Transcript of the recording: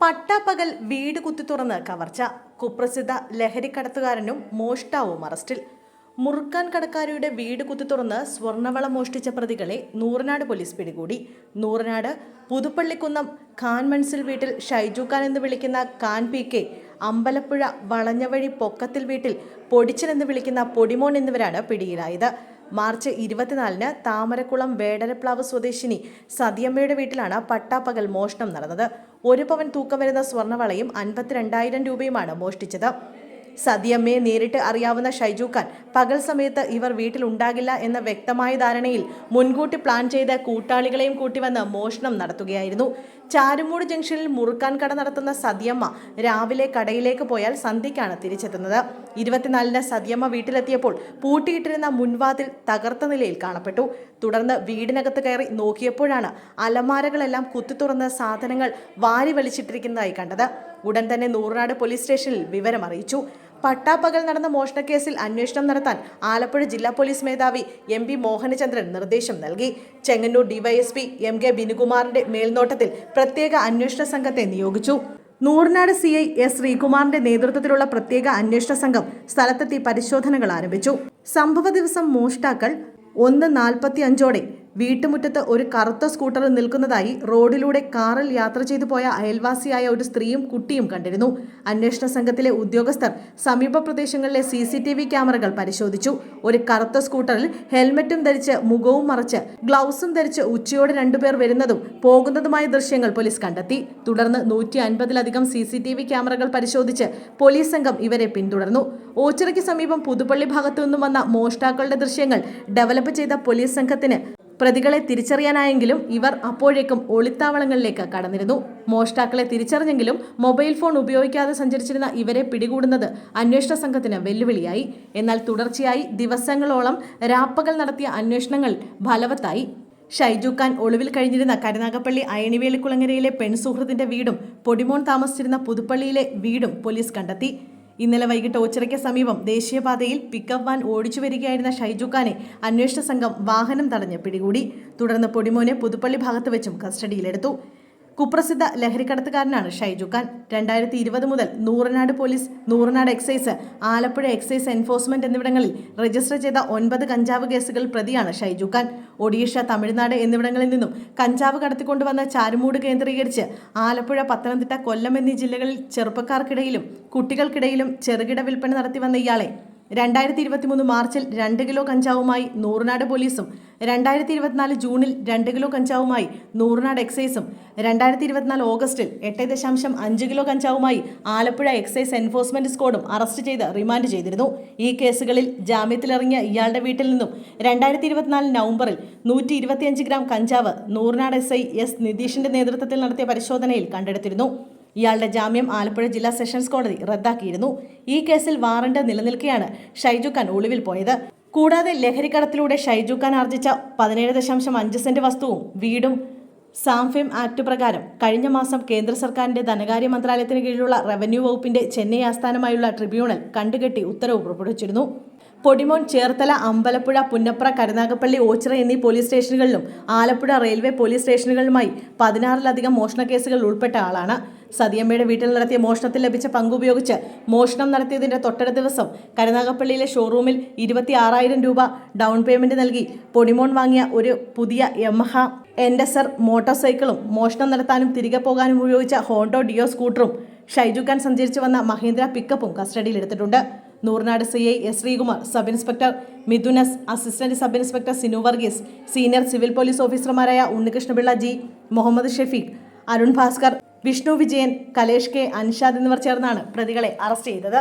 പട്ടാപ്പകൽ വീട് കുത്തി തുറന്ന് കവർച്ച. കുപ്രസിദ്ധ ലഹരിക്കടത്തുകാരനും മോഷ്ടാവും അറസ്റ്റിൽ. മുറുക്കാൻ കടക്കാരിയുടെ വീട് കുത്തി തുറന്ന് സ്വർണവളം മോഷ്ടിച്ച പ്രതികളെ നൂറനാട് പോലീസ് പിടികൂടി. നൂറനാട് പുതുപ്പള്ളിക്കുന്നം ഖാൻ മൻസിൽ വീട്ടിൽ ഷൈജു ഖാൻ എന്ന് വിളിക്കുന്ന ഖാൻ പി കെ അമ്പലപ്പുഴ വളഞ്ഞവഴി പൊക്കത്തിൽ വീട്ടിൽ പൊടിച്ചൻ എന്ന് വിളിക്കുന്ന പൊടിമോൻ എന്നിവരാണ് പിടിയിലായത്. മാർച്ച് ഇരുപത്തിനാലിന് താമരക്കുളം വേടരപ്ലാവ് സ്വദേശിനി സതിയമ്മയുടെ വീട്ടിലാണ് പട്ടാപ്പകൽ മോഷണം നടന്നത്. ഒരു പവൻ തൂക്കം വരുന്ന സ്വർണവളയും അൻപത്തിരണ്ടായിരം രൂപയുമാണ് മോഷ്ടിച്ചത്. സതിയമ്മയെ നേരിട്ട് അറിയാവുന്ന ഷൈജു ഖാൻ പകൽ സമയത്ത് ഇവർ വീട്ടിൽ ഉണ്ടാകില്ല എന്ന വ്യക്തമായ ധാരണയിൽ മുൻകൂട്ടി പ്ലാൻ ചെയ്ത കൂട്ടാളികളെയും കൂട്ടി വന്ന് മോഷണം നടത്തുകയായിരുന്നു. ചാരുമൂട് ജംഗ്ഷനിൽ മുറുക്കാൻ കട നടത്തുന്ന സതിയമ്മ രാവിലെ കടയിലേക്ക് പോയാൽ സന്ധ്യയ്ക്കാണ് തിരിച്ചെത്തുന്നത്. ഇരുപത്തിനാലിന് സതിയമ്മ വീട്ടിലെത്തിയപ്പോൾ പൂട്ടിയിട്ടിരുന്ന മുൻവാതിൽ തകർത്ത നിലയിൽ കാണപ്പെട്ടു. തുടർന്ന് വീടിനകത്ത് കയറി നോക്കിയപ്പോഴാണ് അലമാരകളെല്ലാം കുത്തിത്തുറന്ന് സാധനങ്ങൾ വാരി വലിച്ചിട്ടിരിക്കുന്നതായി കണ്ടത്. ഉടൻ തന്നെ നൂറുനാട് പോലീസ് സ്റ്റേഷനിൽ വിവരം അറിയിച്ചു പട്ടാപ്പകൽ നടന്ന മോഷണക്കേസിൽ അന്വേഷണം നടത്താൻ ആലപ്പുഴ ജില്ലാ പോലീസ് മേധാവി എം പി മോഹനചന്ദ്രൻ നിർദ്ദേശം നൽകി. ചെങ്ങന്നൂർ ഡിവൈഎസ്പി എം കെ ബിനുകുമാറിന്റെ മേൽനോട്ടത്തിൽ പ്രത്യേക അന്വേഷണ സംഘത്തെ നിയോഗിച്ചു. നൂറിനാട് സി ഐ എസ് ശ്രീകുമാറിന്റെ നേതൃത്വത്തിലുള്ള പ്രത്യേക അന്വേഷണ സംഘം സ്ഥലത്തെത്തി പരിശോധനകൾ ആരംഭിച്ചു. സംഭവ ദിവസം മോഷ്ടാക്കൾ ഒന്ന് നാൽപ്പത്തി അഞ്ചോടെ വീട്ടുമുറ്റത്ത് ഒരു കറുത്ത സ്കൂട്ടർ നിൽക്കുന്നതായി റോഡിലൂടെ കാറിൽ യാത്ര ചെയ്തു പോയ അയൽവാസിയായ ഒരു സ്ത്രീയും കുട്ടിയും കണ്ടിരുന്നു. അന്വേഷണ സംഘത്തിലെ ഉദ്യോഗസ്ഥർ സമീപ പ്രദേശങ്ങളിലെ സി സി ടി വി ക്യാമറകൾ പരിശോധിച്ചു. ഒരു കറുത്ത സ്കൂട്ടറിൽ ഹെൽമറ്റും ധരിച്ച് മുഖവും മറച്ച് ഗ്ലൗസും ധരിച്ച് ഉച്ചയോടെ രണ്ടുപേർ വരുന്നതും പോകുന്നതുമായ ദൃശ്യങ്ങൾ പോലീസ് കണ്ടെത്തി. തുടർന്ന് നൂറ്റി അൻപതിലധികം സി സി ടി വി ക്യാമറകൾ പരിശോധിച്ച് പോലീസ് സംഘം ഇവരെ പിന്തുടർന്നു. ഓച്ചിറയ്ക്ക് സമീപം പുതുപ്പള്ളി ഭാഗത്തു നിന്നും വന്ന മോഷ്ടാക്കളുടെ ദൃശ്യങ്ങൾ ഡെവലപ്പ് ചെയ്ത പോലീസ് സംഘത്തിന് പ്രതികളെ തിരിച്ചറിയാനായെങ്കിലും ഇവർ അപ്പോഴേക്കും ഒളിത്താവളങ്ങളിലേക്ക് കടന്നിരുന്നു. മോഷ്ടാക്കളെ തിരിച്ചറിഞ്ഞെങ്കിലും മൊബൈൽ ഫോൺ ഉപയോഗിക്കാതെ സഞ്ചരിച്ചിരുന്ന ഇവരെ പിടികൂടുന്നത് അന്വേഷണ സംഘത്തിന് വെല്ലുവിളിയായി. എന്നാൽ തുടർച്ചയായി ദിവസങ്ങളോളം രാപ്പകൽ നടത്തിയ അന്വേഷണങ്ങൾ ഫലവത്തായി. ഷൈജു ഖാൻ ഒളിവിൽ കഴിഞ്ഞിരുന്ന കരുനാഗപ്പള്ളി അയണിവേലിക്കുളങ്ങരയിലെ പെൺസുഹൃത്തിന്റെ വീടും പൊടിമോൻ താമസിച്ചിരുന്ന പുതുപ്പള്ളിയിലെ വീടും പോലീസ് കണ്ടെത്തി. ഇന്നലെ വൈകിട്ട് ഓച്ചിറയ്ക്ക് സമീപം ദേശീയപാതയിൽ പിക്കപ്പ് വാൻ ഓടിച്ചു വരികയായിരുന്ന ഷൈജുഖാനെ അന്വേഷണ സംഘം വാഹനം തടഞ്ഞ് പിടികൂടി. തുടർന്ന് പൊടിമോനെ പുതുപ്പള്ളി ഭാഗത്ത് വെച്ചും കസ്റ്റഡിയിലെടുത്തു. കുപ്രസിദ്ധ ലഹരിക്കടത്തുകാരനാണ് ഷൈജു ഖാൻ. രണ്ടായിരത്തി ഇരുപത് മുതൽ Nooranad police Nooranad excise Alappuzha excise enforcement എന്നിവിടങ്ങളിൽ രജിസ്റ്റർ ചെയ്ത ഒൻപത് കഞ്ചാവ് കേസുകൾ പ്രതിയാണ് ഷൈജു ഖാൻ. ഒഡീഷ തമിഴ്നാട് എന്നിവിടങ്ങളിൽ നിന്നും കഞ്ചാവ് കടത്തിക്കൊണ്ടുവന്ന ചാരുമൂട് കേന്ദ്രീകരിച്ച് ആലപ്പുഴ പത്തനംതിട്ട കൊല്ലം എന്നീ ജില്ലകളിൽ ചെറുപ്പക്കാർക്കിടയിലും കുട്ടികൾക്കിടയിലും ചെറുകിട വിൽപ്പന നടത്തി വന്ന ഇയാളെ രണ്ടായിരത്തി ഇരുപത്തിമൂന്ന് മാർച്ചിൽ രണ്ട് കിലോ കഞ്ചാവുമായി നൂറുനാട് പോലീസും രണ്ടായിരത്തി ഇരുപത്തിനാല് ജൂണിൽ രണ്ട് കിലോ കഞ്ചാവുമായി നൂറുനാട് എക്സൈസും രണ്ടായിരത്തി ഇരുപത്തിനാല് ഓഗസ്റ്റിൽ എട്ട് ദശാംശം അഞ്ച് കിലോ കഞ്ചാവുമായി ആലപ്പുഴ എക്സൈസ് എൻഫോഴ്സ്മെന്റ് സ്ക്വാഡും അറസ്റ്റ് ചെയ്ത് റിമാൻഡ് ചെയ്തിരുന്നു. ഈ കേസുകളിൽ ജാമ്യത്തിലിറങ്ങിയ ഇയാളുടെ വീട്ടിൽ നിന്നും രണ്ടായിരത്തി ഇരുപത്തിനാല് നവംബറിൽ നൂറ്റി ഇരുപത്തിയഞ്ച് ഗ്രാം കഞ്ചാവ് നൂറുനാട് എസ് ഐ എസ് നിതീഷിന്റെ നേതൃത്വത്തിൽ നടത്തിയ പരിശോധനയിൽ കണ്ടെടുത്തിരുന്നു. ഇയാളുടെ ജാമ്യം ആലപ്പുഴ ജില്ലാ സെഷൻസ് കോടതി റദ്ദാക്കിയിരുന്നു. ഈ കേസിൽ വാറണ്ട് നിലനിൽക്കെയാണ് ഷൈജു ഖാൻ ഒളിവിൽ പോയത്. കൂടാതെ ലഹരിക്കടത്തിലൂടെ ഷൈജു ഖാൻ ആർജിച്ച പതിനേഴ് ദശാംശം അഞ്ച് സെന്റ് വസ്തുവും വീടും സാംഫിം ആക്ട് പ്രകാരം കഴിഞ്ഞ മാസം കേന്ദ്ര സർക്കാരിന്റെ ധനകാര്യ മന്ത്രാലയത്തിന് കീഴിലുള്ള റവന്യൂ വകുപ്പിന്റെ ചെന്നൈ ആസ്ഥാനമായുള്ള ട്രിബ്യൂണൽ കണ്ടുകെട്ടി ഉത്തരവ് പുറപ്പെടുവിച്ചിരുന്നു. പൊടിമോൻ ചേർത്തല അമ്പലപ്പുഴ പുന്നപ്ര കരുനാഗപ്പള്ളി ഓച്ചിറ എന്നീ പോലീസ് സ്റ്റേഷനുകളിലും ആലപ്പുഴ റെയിൽവേ പോലീസ് സ്റ്റേഷനുകളുമായി പതിനാറിലധികം മോഷണ കേസുകൾ ഉൾപ്പെട്ട ആളാണ്. സതിയമ്മയുടെ വീട്ടിൽ നടത്തിയ മോഷണത്തിൽ ലഭിച്ച പങ്കുപയോഗിച്ച് മോഷണം നടത്തിയതിന്റെ തൊട്ടടുത്ത ദിവസം കരുനാഗപ്പള്ളിയിലെ ഷോറൂമിൽ ഇരുപത്തി ആറായിരം രൂപ ഡൗൺ പേയ്മെന്റ് നൽകി. പൊടിമോൺ വാങ്ങിയ ഒരു പുതിയ യമഹ. എൻഡസർ മോട്ടോർ സൈക്കിളും മോഷണം നടത്താനും തിരികെ പോകാനും ഉപയോഗിച്ച ഹോണ്ടോ ഡിയോ സ്കൂട്ടറും ഷൈജു ഖാൻ സഞ്ചരിച്ചു വന്ന മഹീന്ദ്ര പിക്കപ്പും കസ്റ്റഡിയിലെടുത്തിട്ടുണ്ട് Nooranad C I S Sreekumar sub inspector മിഥുനസ് assistant sub inspector Sinu Varghese senior civil police ഓഫീസർമാരായ ഉണ്ണികൃഷ്ണപിള്ള ജി മുഹമ്മദ് ഷെഫീഖ് അരുൺ ഭാസ്കർ വിഷ്ണു വിജയൻ കലേഷ് കെ അൻഷാദ് എന്നിവർ ചേർന്നാണ് പ്രതികളെ അറസ്റ്റ് ചെയ്തത്.